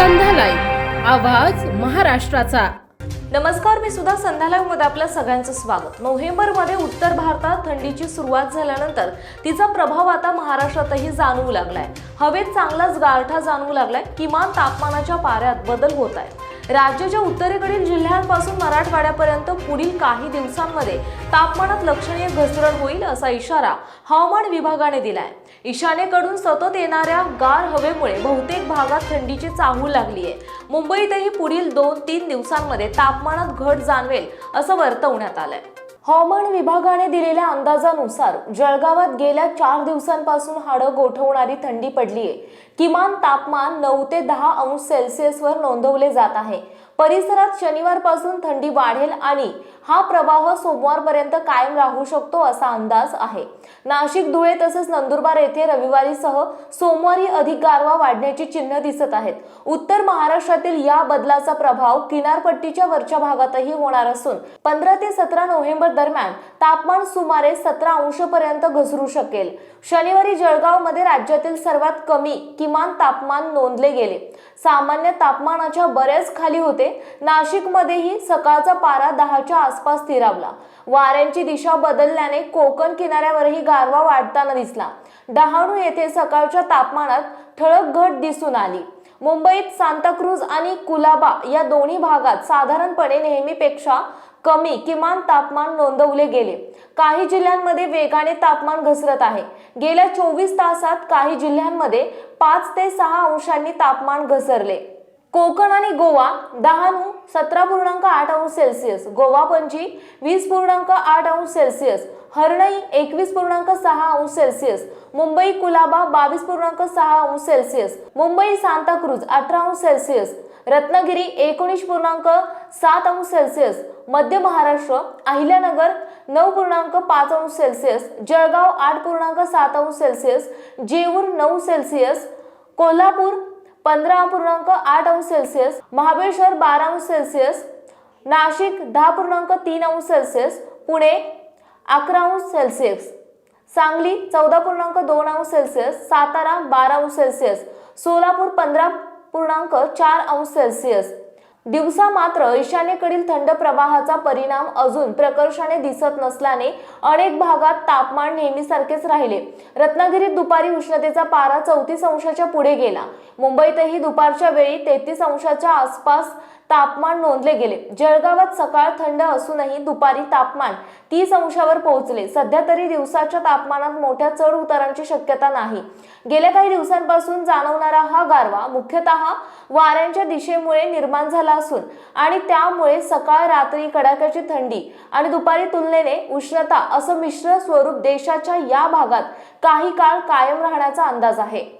संध्या आवाज महाराष्ट्राचा. नमस्कार मी सुद्धा संध्याला मध्ये आपल्या सगळ्यांचं स्वागत. नोव्हेंबरमध्ये उत्तर भारतात थंडीची सुरुवात झाल्यानंतर तिचा प्रभाव आता महाराष्ट्रातही जाणवू लागलाय. हवेत चांगलाच गारठा जाणवू लागलाय. किमान तापमानाच्या पाऱ्यात बदल होत आहे. राज्याच्या उत्तरेकडील जिल्ह्यांपासून मराठवाड्यापर्यंत पुढील काही दिवसांमध्ये तापमानात लक्षणीय घसरण होईल असा इशारा हवामान विभागाने दिलाय. ईशान्येकडून सतत येणाऱ्या गार हवेमुळे बहुतेक भागात थंडीची चाहूल लागली आहे. मुंबईतही पुढील दोन तीन दिवसांमध्ये तापमानात घट जाणवेल असं वर्तवण्यात आलंय. हवामान विभागाने दिलेल्या अंदाजानुसार जळगावात गेल्या चार दिवसांपासून हाडं गोठवणारी थंडी पडली आहे किमान तापमान नऊ ते दहा अंश सेल्सिअसवर नोंदवले जात आहे. परिसरात शनिवारपासून थंडी वाढेल आणि हा प्रवाह सोमवारपर्यंत कायम राहू शकतो असा अंदाज आहे. नाशिक धुळे तसेच नंदुरबार येथे रविवारीसह सोमवारी अधिक गारवा वाढण्याची चिन्ह दिसत आहेत. उत्तर महाराष्ट्रातील या बदलाचा प्रभाव किनारपट्टीच्या वरच्या भागातही होणार असून पंधरा ते सतरा नोव्हेंबर दरम्यान तापमान सुमारे सतरा अंशपर्यंत घसरू शकेल. शनिवारी जळगावमध्ये राज्यातील सर्वात कमी किमान तापमान नोंदले गेले. सामान्य तापमानाच्या बऱ्याच खाली होते होते नाशिकमध्येही सकाळचा पारा दहाच्या आसपास स्थिरावला. वाऱ्यांची दिशा बदलल्याने कोकण किनाऱ्यावरही गारवा वाढताना दिसला. डहाणू येथे सकाळच्या तापमानात ठळक घट दिसून आली. मुंबईत सांताक्रूज आणि कुलाबा या दोन्ही भागात साधारणपणे नेहमीपेक्षा कमी किमान तापमान नोंदवले गेले. काही जिल्ह्यांमध्ये वेगाने तापमान घसरत आहे. गेल्या चोवीस तासात काही जिल्ह्यांमध्ये पाच ते सहा अंशांनी तापमान घसरले. कोकण आणि गोवा डहाणू सतरा पूर्णांक आठ अंश सेल्सिअस गोवा पणजी वीस पूर्णांक आठ अंश सेल्सिअस हरणई एकवीस पूर्णांक सहा अंश सेल्सिअस मुंबई कुलाबा बावीस पूर्णांक सहा अंश सेल्सिअस मुंबई सांताक्रूज अठरा अंश सेल्सिअस रत्नागिरी एकोणीस पूर्णांक सात अंश सेल्सिअस मध्य महाराष्ट्र अहिल्यानगर नऊ पूर्णांक पाच अंश सेल्सिअस जळगाव आठ पूर्णांक सात अंश सेल्सिअस जेऊर नऊ सेल्सिअस कोल्हापूर पंधरा पूर्णांक आठ अंश सेल्सिअस महाबळेश्वर बारा अंश सेल्सिअस नाशिक दहा पूर्णांक तीन अंश सेल्सिअस पुणे अकरा अंश सेल्सिअस सांगली चौदा पूर्णांक दोन अंश सेल्सिअस सातारा बारा अंश सेल्सिअस सोलापूर पंधरा पूर्णांक चार अंश सेल्सिअस. दिवसा मात्र ईशान्येकडील थंड प्रवाहाचा परिणाम अजून प्रकर्षाने दिसत नसल्याने अनेक भागात तापमान नेहमीसारखेच राहिले. रत्नागिरीत दुपारी उष्णतेचा पारा चौतीस अंशाच्या पुढे गेला. मुंबईतही दुपारच्या वेळी तेहतीस अंशाच्या आसपास तापमान नोंदले गेले. जळगावात सकाळ थंड असूनही दुपारी तापमान तीस अंशावर पोहोचले. सध्या तरी दिवसाच्या तापमानात मोठ्या चढ उतारांची शक्यता नाही. गेल्या काही दिवसांपासून जाणवणारा हा गारवा मुख्यतः वाऱ्यांच्या दिशेमुळे निर्माण झाला असून आणि त्यामुळे सकाळ रात्री कडाक्याची थंडी आणि दुपारी तुलनेने उष्णता असं मिश्र स्वरूप देशाच्या या भागात काही काळ कायम राहण्याचा अंदाज आहे.